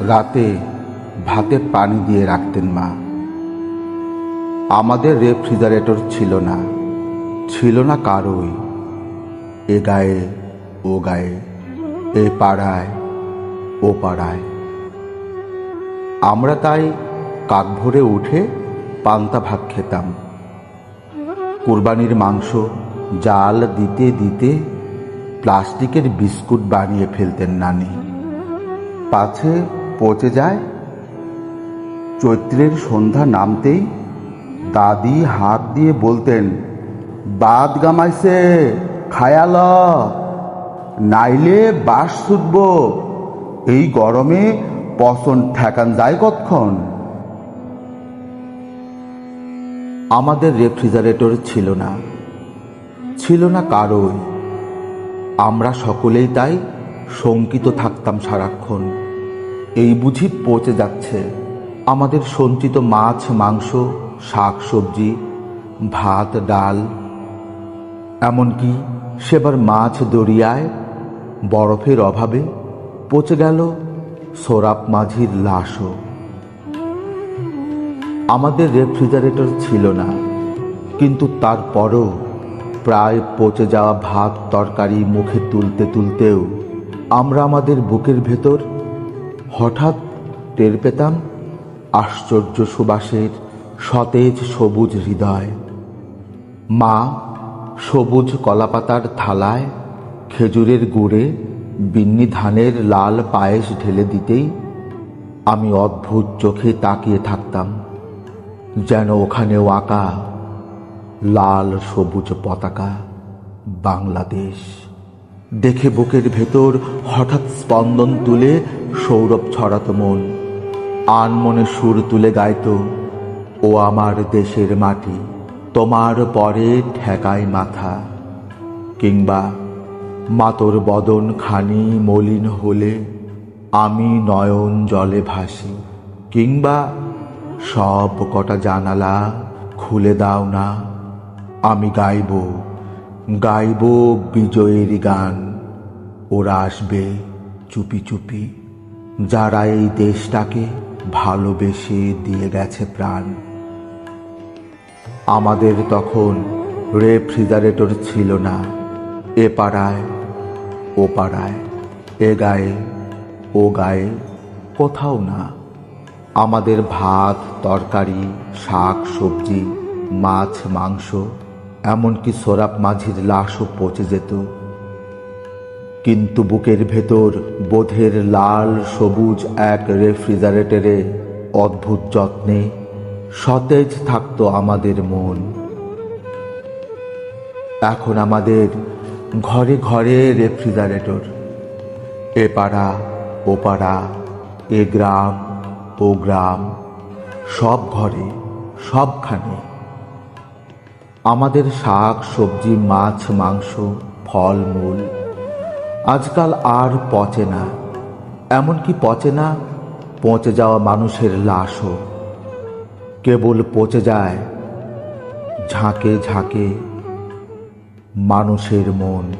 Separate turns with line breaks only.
রাতে ভাতে পানি দিয়ে রাখতেন মা। আমাদের রেফ্রিজারেটর ছিল না ছিল না কারোই। এ গায়ে, ও গায়ে, এ পাড়ায়, ও পাড়ায়। আমরা তাই কাক ভরে উঠে পান্তা ভাত খেতাম। কোরবানির মাংস জাল দিতে দিতে প্লাস্টিকের বিস্কুট বানিয়ে ফেলতেন নানি। পাছে পচে যায়। চৈত্রের সন্ধ্যা নামতেই দাদি হাত দিয়ে বলতেন বাদ গামাইছে, খায়াল। নাইলে বাস ছুটব এই গরমে পচন ঠেকান যায় কতক্ষণ? আমাদের রেফ্রিজারেটর ছিল না ছিল না কারোই। আমরা সকলেই তাই শঙ্কিত থাকতাম সারাক্ষণ। এই বুঝি পচে যাচ্ছে। আমাদের সঞ্চিত মাছ, মাংস, শাক, সবজি, ভাত, ডাল, এমনকি সেবার মাছ দরিয়ায় বরফের অভাবে পচে গেল সোরাপ মাঝির লাশও। আমাদের রেফ্রিজারেটর ছিল না, কিন্তু তারপরও প্রায় পচে যাওয়া ভাত তরকারি মুখে তুলতে তুলতেও আমরা আমাদের বুকের ভেতর হঠাৎ টের পেতাম আশ্চর্য সুবাসের সতেজ সবুজ হৃদয়। মা সবুজ কলাপাতার থালায় খেজুরের গুড়ে বিন্নি ধানের লাল পায়েস ঢেলে দিতেই আমি অদ্ভুত চোখে তাকিয়ে থাকতাম, যেন ওখানেও আঁকা লাল সবুজ পতাকা বাংলাদেশ। দেখে বুকের ভেতর হঠাৎ স্পন্দন তুলে সৌরভ ছড়াত মন। আনমনে সুর তুলে গাইতো, ও আমার দেশের মাটি, তোমার পরে ঠেকায় মাথা। কিংবা মাতর বদন খানি মলিন হলে আমি নয়ন জলে ভাসি। কিংবা, সব কটা জানালা খুলে দাও না, আমি গাইব গাইব বিজয়ের গান। ওরা আসবে চুপি চুপি। যারা এই দেশটাকে ভালোবেসে দিয়ে গেছে প্রাণ। আমাদের তখন রেফ্রিজারেটর ছিল না। এ পাড়ায়, ও পাড়ায়, এ গায়ে, ও গায়ে, কোথাও না। আমাদের ভাত, তরকারি, শাক, সবজি, মাছ, মাংস এমনকি সোরাপ মাঝির লাশও পচে যেত। কিন্তু বুকের ভেতর বোধের লাল, সবুজ এক রেফ্রিজারেটরে অদ্ভুত যত্নে সতেজ থাকতো আমাদের মন। এখন আমাদের ঘরে ঘরে রেফ্রিজারেটর। এ পাড়া, ও পাড়া, এ গ্রাম, ও গ্রাম, সব ঘরে, সবখানে। আমাদের শাক, সবজি, মাছ, মাংস, ফল, মূল আজকাল আর পচে না। এমনকি পচে না, পচে যাওয়া মানুষের লাশও। কেবল পচে যায় ঝাঁকে ঝাঁকে মানুষের মন।